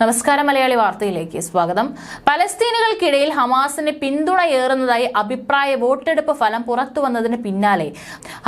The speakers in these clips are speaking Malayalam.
നമസ്കാരം മലയാളി വാർത്തയിലേക്ക് സ്വാഗതം. പലസ്തീനുകൾക്കിടയിൽ ഹമാസിന് പിന്തുണയേറുന്നതായി അഭിപ്രായ വോട്ടെടുപ്പ് ഫലം പുറത്തു വന്നതിന് പിന്നാലെ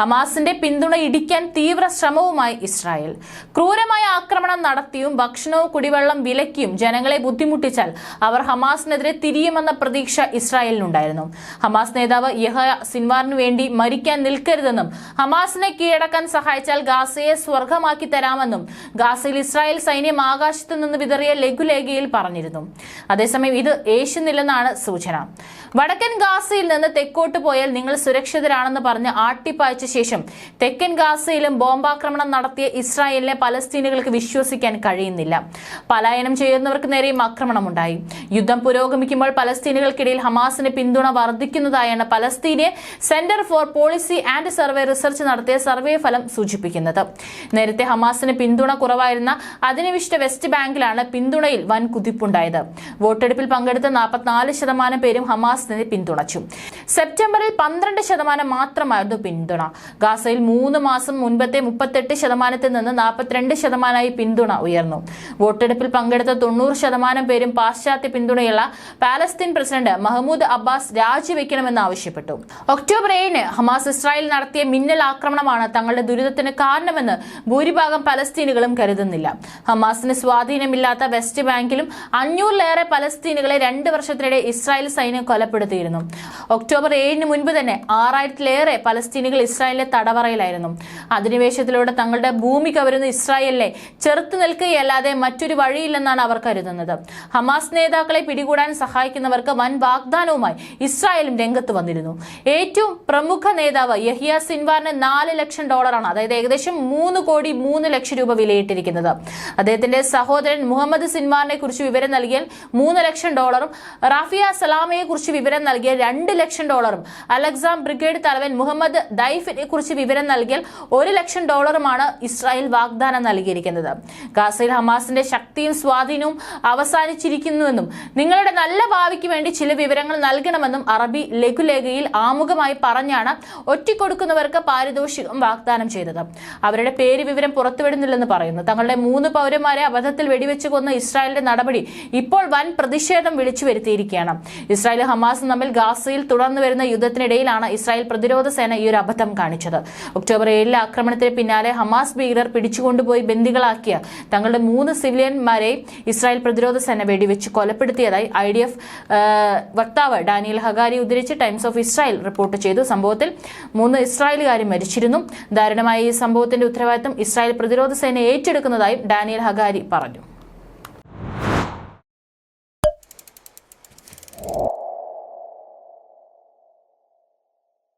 ഹമാസിന്റെ പിന്തുണ ഇടിക്കാൻ തീവ്ര ശ്രമവുമായി ഇസ്രായേൽ. ക്രൂരമായ ആക്രമണം നടത്തിയും ഭക്ഷണവും കുടിവെള്ളം വിലക്കിയും ജനങ്ങളെ ബുദ്ധിമുട്ടിച്ചാൽ അവർ ഹമാസിനെതിരെ തിരിയുമെന്ന പ്രതീക്ഷ ഇസ്രായേലിനുണ്ടായിരുന്നു. ഹമാസ് നേതാവ് യഹ സിൻവാറിനു വേണ്ടി മരിക്കാൻ നിൽക്കരുതെന്നും ഹമാസിനെ കീഴടക്കാൻ സഹായിച്ചാൽ ഗാസയെ സ്വർഗമാക്കി തരാമെന്നും ഗാസയിൽ ഇസ്രായേൽ സൈന്യം ആകാശത്തു നിന്ന് വിതറിയ ലഘുലേഖയിൽ പറഞ്ഞിരുന്നു. അതേസമയം ഇത് ഏഷ്യനില്ലെന്നാണ് സൂചന. വടക്കൻ ഗാസയിൽ നിന്ന് തെക്കോട്ട് പോയാൽ നിങ്ങൾ സുരക്ഷിതരാണെന്ന് പറഞ്ഞ് ആട്ടിപ്പായച്ച ശേഷം തെക്കൻ ഗാസയിലും ബോംബാക്രമണം നടത്തിയ ഇസ്രായേലിനെ പലസ്തീനുകൾക്ക് വിശ്വസിക്കാൻ കഴിയുന്നില്ല. പലായനം ചെയ്യുന്നവർക്ക് നേരെയും ആക്രമണമുണ്ടായി. യുദ്ധം പുരോഗമിക്കുമ്പോൾ പലസ്തീനുകൾക്കിടയിൽ ഹമാസിന് പിന്തുണ വർദ്ധിക്കുന്നതായാണ് പലസ്തീനെ centre for policy and survey research നടത്തിയ സർവേ ഫലം സൂചിപ്പിക്കുന്നത്. നേരത്തെ ഹമാസിന് പിന്തുണ കുറവായിരുന്ന അധിനിവിഷ്ട വെസ്റ്റ് ബാങ്കിലാണ് പിന്തുണയിൽ വൻ കുതിപ്പുണ്ടായത്. വോട്ടെടുപ്പിൽ പങ്കെടുത്ത നാൽപ്പത്തിനാല് ശതമാനം പേരും ഹമാസിനെ പിന്തുണച്ചു. സെപ്റ്റംബറിൽ പന്ത്രണ്ട് ശതമാനം മാത്രമായിരുന്നു പിന്തുണ. ഗാസയിൽ മൂന്ന് മാസം മുൻപത്തെ മുപ്പത്തെട്ട് ശതമാനത്തിൽ നിന്ന് നാൽപ്പത്തിരണ്ട് ശതമാനമായി പിന്തുണ ഉയർന്നു. വോട്ടെടുപ്പിൽ പങ്കെടുത്ത തൊണ്ണൂറ് ശതമാനം പേരും പാശ്ചാത്യ പിന്തുണയുള്ള പാലസ്തീൻ പ്രസിഡന്റ് മഹമ്മൂദ് അബ്ബാസ് രാജിവെക്കണമെന്ന് ആവശ്യപ്പെട്ടു. ഒക്ടോബർ ഏഴിന് ഹമാസ് ഇസ്രായേൽ നടത്തിയ മിന്നൽ ആക്രമണമാണ് തങ്ങളുടെ ദുരിതത്തിന് കാരണമെന്ന് ഭൂരിഭാഗം പലസ്തീനുകളും കരുതുന്നില്ല. ഹമാസിന് സ്വാധീനമില്ലാത്ത വെസ്റ്റ് ബാങ്കിലും അഞ്ഞൂറിലേറെ പലസ്തീനുകളെ രണ്ട് വർഷത്തിനിടെ ഇസ്രായേൽ സൈന്യം കൊലപ്പെടുത്തിയിരുന്നു. ഒക്ടോബർ ഏഴിന് മുൻപ് തന്നെ ആറായിരത്തിലേറെ പലസ്തീനുകൾ ഇസ്രായേലിലെ തടവറയിലായിരുന്നു. അധിനിവേശത്തിലൂടെ തങ്ങളുടെ ഭൂമി കവരുന്ന ഇസ്രായേലിനെ ചെറുത്തു നിൽക്കുകയല്ലാതെ മറ്റൊരു വഴിയില്ലെന്നാണ് അവർ കരുതുന്നത്. ഹമാസ് നേതാക്കളെ പിടികൂടാൻ സഹായിക്കുന്നവർക്ക് വൻ വാഗ്ദാനവുമായി ഇസ്രായേലും രംഗത്ത് വന്നിരുന്നു. ഏറ്റവും പ്രമുഖ നേതാവ് യഹിയ സിൻവാറിന് നാല് ലക്ഷം ഡോളറാണ് അതായത് ഏകദേശം മൂന്ന് കോടി മൂന്ന് ലക്ഷം രൂപ വിലയിട്ടിരിക്കുന്നത്. അദ്ദേഹത്തിന്റെ സഹോദരൻ മുഹമ്മദ് സിൻവാറിനെ കുറിച്ച് വിവരം നൽകിയാൽ മൂന്ന് ലക്ഷം ഡോളറും റാഫിയ സലാമയെ കുറിച്ച് വിവരം നൽകിയാൽ രണ്ട് ലക്ഷം ഡോളറും അലക്സാം ബ്രിഗേഡ് തലവൻ മുഹമ്മദ് ദൈഫിനെ കുറിച്ച് വിവരം നൽകിയാൽ ഒരു ലക്ഷം ഡോളറുമാണ് ഇസ്രായേൽ വാഗ്ദാനം നൽകിയിരിക്കുന്നത്. ഗാസയിൽ ഹമാസിന്റെ ശക്തിയും സ്വാധീനവും അവസാനിച്ചിരിക്കുന്നുവെന്നും നിങ്ങളുടെ നല്ല ഭാവിക്ക് വേണ്ടി ചില വിവരങ്ങൾ നൽകണമെന്നും അറബി ലഘുലേഖയിൽ ആമുഖമായി പറഞ്ഞാണ് ഒറ്റിക്കൊടുക്കുന്നവർക്ക് പാരിതോഷികം വാഗ്ദാനം ചെയ്തത്. അവരുടെ പേര് വിവരം പുറത്തുവിടുന്നില്ലെന്ന് പറയുന്നു. തങ്ങളുടെ മൂന്ന് പൗരന്മാരെ അബദ്ധത്തിൽ വെടിവെച്ച് കൊന്ന ഇസ്രായേലിന്റെ നടപടി ഇപ്പോൾ വൻ പ്രതിഷേധം വിളിച്ചു വരുത്തിയിരിക്കുകയാണ്. ഇസ്രായേൽ ഹമാസും തമ്മിൽ ഗാസയിൽ തുടർന്നു വരുന്ന യുദ്ധത്തിനിടയിലാണ് ഇസ്രായേൽ പ്രതിരോധ സേന ഈ ഒരു അബദ്ധം കാണിച്ചത്. ഒക്ടോബർ ഏഴിലെ ആക്രമണത്തിന് പിന്നാലെ ഹമാസ് ഭീകരർ പിടിച്ചുകൊണ്ടുപോയി ബന്ദികളാക്കിയ തങ്ങളുടെ മൂന്ന് സിവിലിയന്മാരെ ഇസ്രായേൽ പ്രതിരോധ സേന വെടിവെച്ച് കൊലപ്പെടുത്തിയതായി ഐ ഡി എഫ് വക്താവ് ഡാനിയൽ ഹഗാരി ഉദ്ധരിച്ച് ടൈംസ് ഓഫ് ഇസ്രായേൽ റിപ്പോർട്ട് ചെയ്തു. സംഭവത്തിൽ മൂന്ന് ഇസ്രായേലുകാരും മരിച്ചിരുന്നു. ദാരുണമായ ഈ സംഭവത്തിന്റെ ഉത്തരവാദിത്തം ഇസ്രായേൽ പ്രതിരോധ സേന ഏറ്റെടുക്കുന്നതായും ഡാനിയൽ ഹഗാരി പറഞ്ഞു.